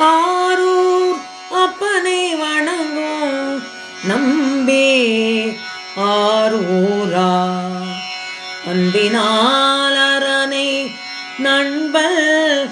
ஆரூர் அப்பனை வணங்கும். நம்பே ஆரூரா. அன்பினாலரனை அரணை நண்பல்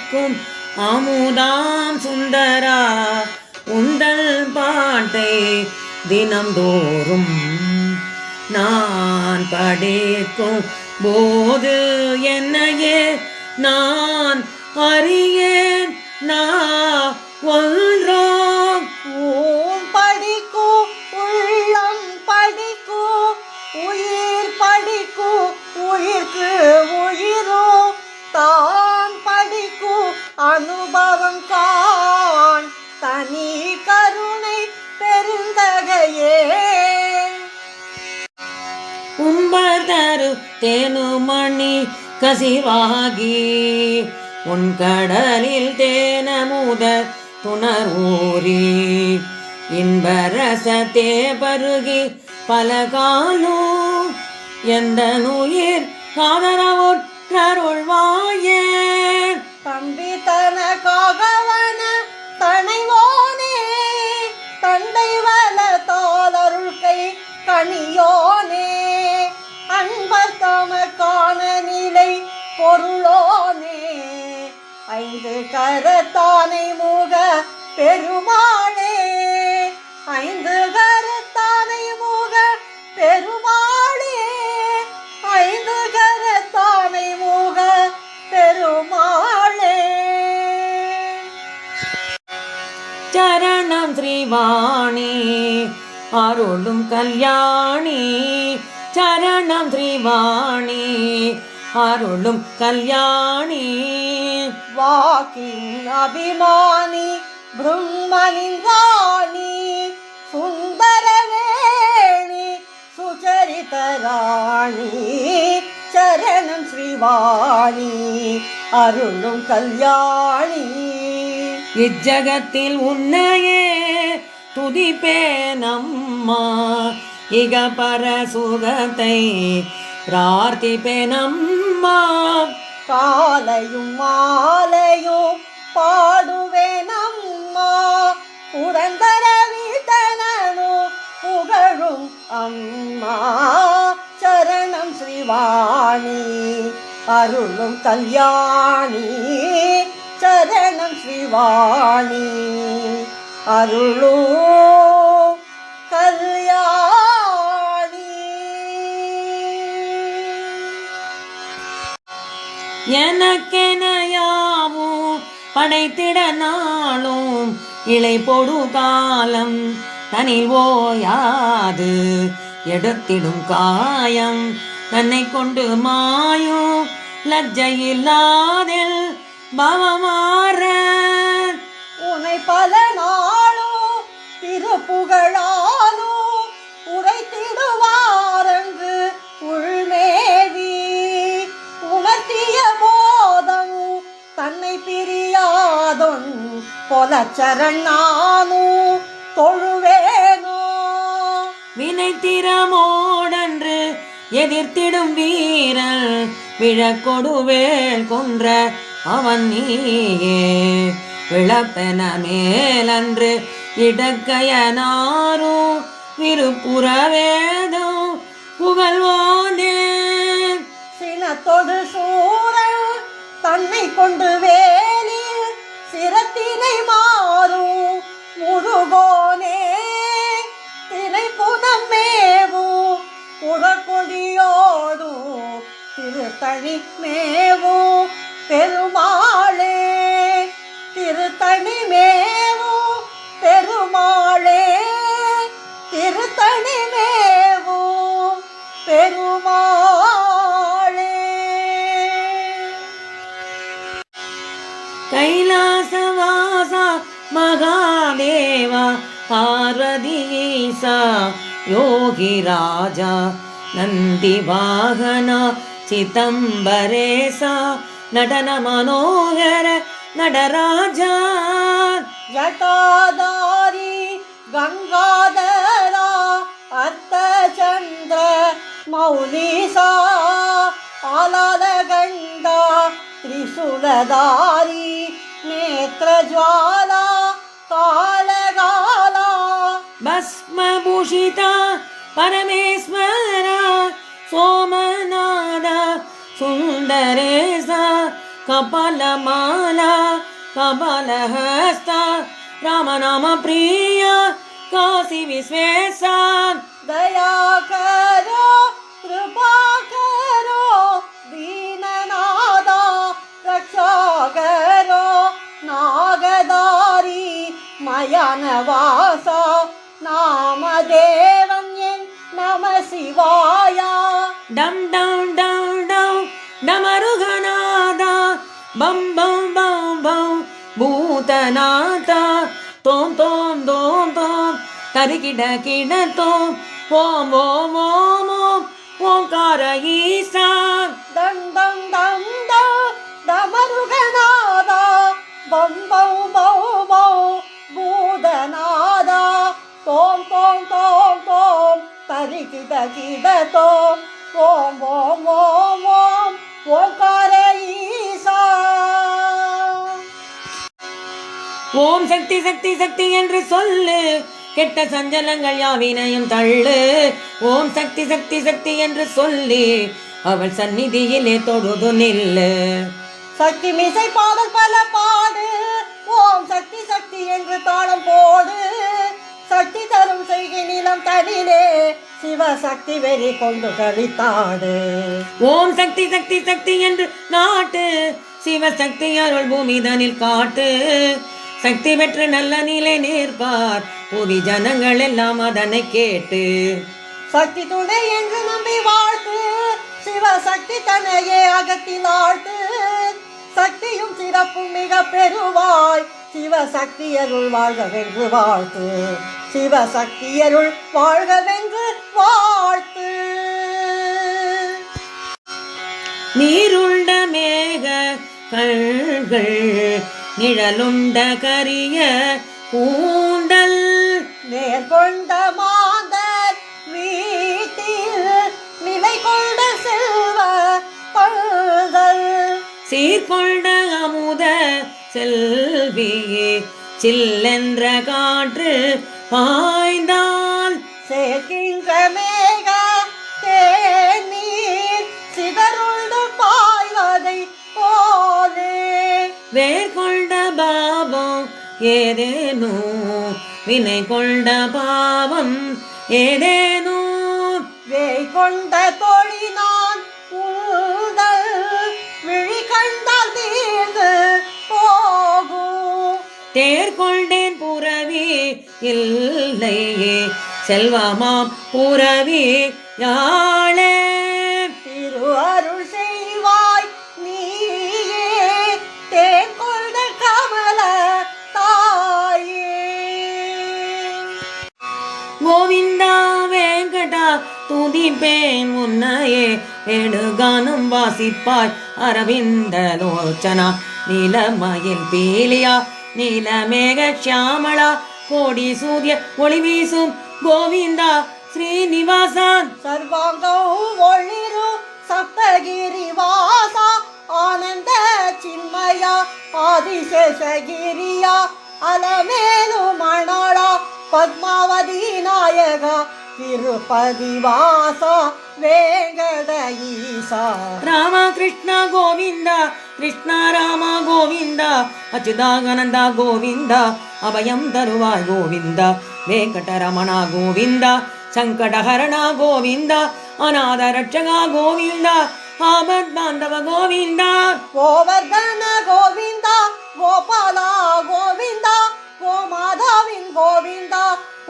நிற்கும். அமுதாம் சுந்தரா உந்தல் பாட்டை தினம்தோறும் நான் படைக்கும். போது என்னையே நான் அறியேன் நான் கசிவாகி. உன் கடலில் தேனமுத துணரூரி. இன்பரசத்தே பருகி பல காலோ எந்த நுயிர் காதரவுற்றருள்வாயே தம்பி தனக்காகவன தனைவோனே. தந்தை வல தோதருள் கை கனியோ அன்பர் தமக்கான நிலை பொருளோனே. ஐந்து கரத்தானை முக பெருமாளே ஐந்து கரத்தானை முக பெருமாளே ஐந்து கரத்தானை முக பெருமாளே. சரணம் ஸ்ரீவாணி அருளும் கல்யாணி சரணம் ஸ்ரீவாணி அருளும் கல்யாணி வாக்கின் அபிமானி பிரம்மலிங்காணி சுந்தரவேணி சுச்சரிதராணி சரணம் ஸ்ரீவாணி அருளும் கல்யாணி இஜகத்தில் உன்னையே துதிப்பேனம்மா இக பர சுகத்தை பிரார்த்திப்பேனம்மா. காலையும் மாலையும் பாடுவேனம்மா. புரந்தரவிதனும் புகழும் அம்மா. சரணம் ஸ்ரீவாணி அருளும் கல்யாணி. சரணம் ஸ்ரீவாணி அருளும் எனக்கென யாவும் படைத்திட நாளும் இலை பொடு காலம் தனில் ஓயாது. எடுத்திடும் காயம் தன்னை கொண்டு மாயும். லஜ்ஜையில்லாதில் பவமாற பொலச்சரண் நானும் தொழுவேனோ? வினைத்திறமோடன்று எதிர்த்திடும் வீரல் விழக்கொடுவேல் கொன்ற அவன் நீயே. விளப்பென மேலன்று இடக்கையனாரும் விருப்புற வேதம் புகழ்வானே. சினத்தொடு சூரன் தன்னை கொண்டு வேலில் திறத்தினை மாறும் முருகோனே. தினை புதமேவும் மேவும் புறக்கொடியோடும் திருத்தணி மேவும். பெருமாளே தேவா பார்வதி ஈசா யோகி ராஜா நந்தி வாகனா சிதம்பரேசா நடன மனோகர நடராஜா. ஜட்டாதாரி கங்காதரா அர்த்தச்சந்திர மௌலிசா ஆலாதகண்டா திரிசூலதாரி நேத்ரஜ்வால பரமேஸ்வரா சோமநாதா சுந்தரேசா கபலமாலா கபலஹஸ்தா ராமநாம பிரியா காசி விஸ்வேசா. தயா கரோ கிருபா கரோ தீனநாதா ரக்ஷா கரோ நாகதாரி மயனவாசா நாமதேவா. நம சிவாயா. டம் டம் டம் டம் நமருகநாதா. பம் பம் பம் பம் பூதநாதா. தோம் தோம் தோம் தோம் தரிகிட கிட தோம் ஓம் ஓம் ஓம் ஓம் ஓம் கார சக்தி சக்தி சக்தி என்று சொல்லு. கெட்ட சஞ்சலங்கள் யாவினையும் தள்ளு. ஓம் சக்தி சக்தி சக்தி என்று சொல்லி அவள் சந்நிதியிலே தொழுது நில்லு. சக்தி மிசை பாடல் பல பாடு. ஓம் சக்தி சக்தி என்று தாளம் போடு. சக்தி தரும் செய்கை நிலம் தனிலே சிவசக்தி வெறி கொண்டு கழித்தாடு ஓம் சக்தி சக்தி சக்தி என்று நாட்டு. சிவசக்தி அருள் பூமிதனில் காட்டு. சக்தி பெற்று நல்ல நிலை நேர்பார் புவி ஜனங்கள் எல்லாம் அதனை கேட்டு. சக்தி துணை என்று நம்பி வாழ்த்து? சிவசக்தி தன்னையே அகத்தில் ஆழ்த்து. சக்தியும் சிறப்பும் மிக பெறுவாய் சிவசக்தி அருள் வாழ்கவென்று வாழ்த்து. சிவசக்தி அருள் வாழ்கவென்று வாழ்த்து. நீருண்ட மேக கண்கள் நிழலுண்ட கரிய கூந்தல் நேர்கொண்ட மாதர் வீட்டில் நிலை கொண்ட செல்வ பல்கள் சீர்கொண்ட அமுத செல்வியே சில்லென்ற காற்று பாய்ந்தால் ஏதேனோ வினை கொண்ட பாவம் ஏதேனோ வேய் கொண்ட தொழினான் உங்கள் விழி கண்டால் தீர்ந்து போகும். தேர் கொண்டேன் புறவி இல்லையே செல்வமாம் புறவி யாழே வாசிப்பேன் உன்னையே வேணுகானம் வாசிப்பாய். அரவிந்த லோச்சனா நிலமயில் பீலியா நீலமேக ஷியாமளா கோடி சூரிய ஒளி வீசும் கோவிந்தா ஸ்ரீனிவாசான். சர்வாங்கம் ஒளிரு சப்தகிரி வாசா ஆனந்த சின்மயா ஆதிசேஷகிரியா அலமேலு மணாளா ಪದ್ಮಾವಧಿ ನಾಯಕ, ತಿರುಪತಿ ವಾಸ, ವೇಗದ ಈಸ ರಾಮ ಕೃಷ್ಣ ಗೋವಿಂದ, ಕೃಷ್ಣ ರಾಮ ಗೋವಿಂದ, ಅಚ್ಯುತಾನಂದ ಗೋವಿಂದ, ಅಭಯಂ ತರುವ ಗೋವಿಂದ, ವೇಂಕಟರಮಣ ಗೋವಿಂದ ಸಂಕಟಹರಣ ಗೋವಿಂದ, ಅನಾಥ ರಕ್ಷಕ ಗೋವಿಂದ, ಆಮದ್ ಬಾಂಧವ ಗೋವಿಂದ, ಗೋವರ್ಧನ ಗೋವಿಂದ, ಗೋಪಾಲ ಗೋವಿಂದ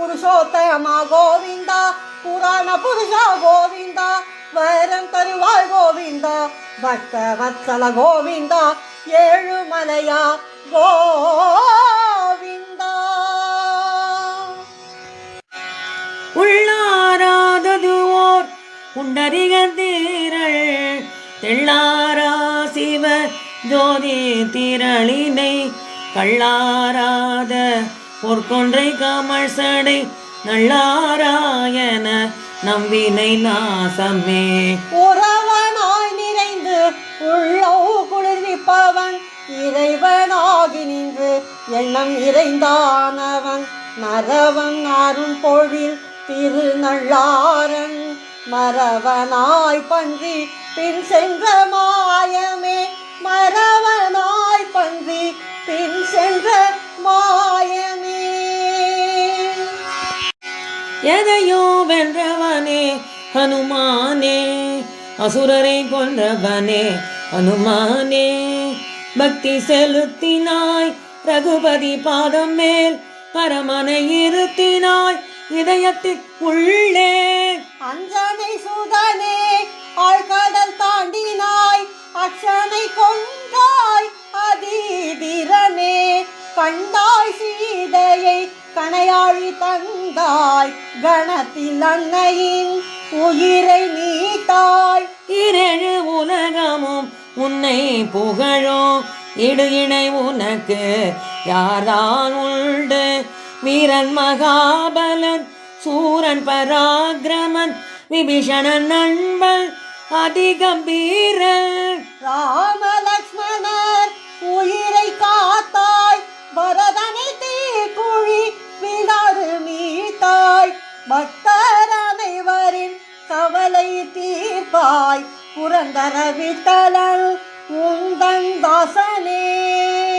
புருஷோத்தம கோவிந்தா புராண புருஷா கோவிந்தா வைரம் தருவாய் கோவிந்தா பக்த வத்சல கோவிந்தா ஏழுமலையா கோவிந்தா. உள்ளாராதது ஓர் புண்டரிக தீரள் தெள்ளாரா சிவ ஜோதி திரளினை கள்ளாராத பொற்கொன்றை கமல் சடை நல்லாராயன நம்பினை நாசமே. உறவனாய் நிறைந்து உள்ளோ குளிர்விப்பவன் இறைவனாகி நின்று எண்ணம் இறைந்தானவன். நரவன் அருள் பொழில் திருநள்ளாரன் மரவனாய் பன்றி பின் சென்ற மாயமே. மரவனாய் பன்றி பின் சென்ற மாயமே. எதையோ வென்றவனே ஹனுமானே அசுரரை கொன்றவனே ஹனுமானே. பக்தி செலுத்தினாய் ரகுபதி பாதம் மேல் பரமனை இருத்தினாய் இதயத்திற்குள்ளே அஞ்சனை சூதனே ஆழ்கடல் தாண்டினாய் அக்ஷனை கொண்டாய் அதிதிரனே. கண்டாய் சீதையை கணையாழி தந்தாய் கணத்தில் அன்னையின் உயிரை நீத்தாய். இரேழு உலகமும் உன்னை புகழும். இடு இணை உனக்கு யார்தான் உண்டு? வீரன் மகாபலன் சூரன் பராக்கிரமன் விபீஷணன் நண்பன் அதிகம்பீரன். ராம புகழ்ந்தாய் புரந்தரவித்தலன் உந்தன் தாசனே.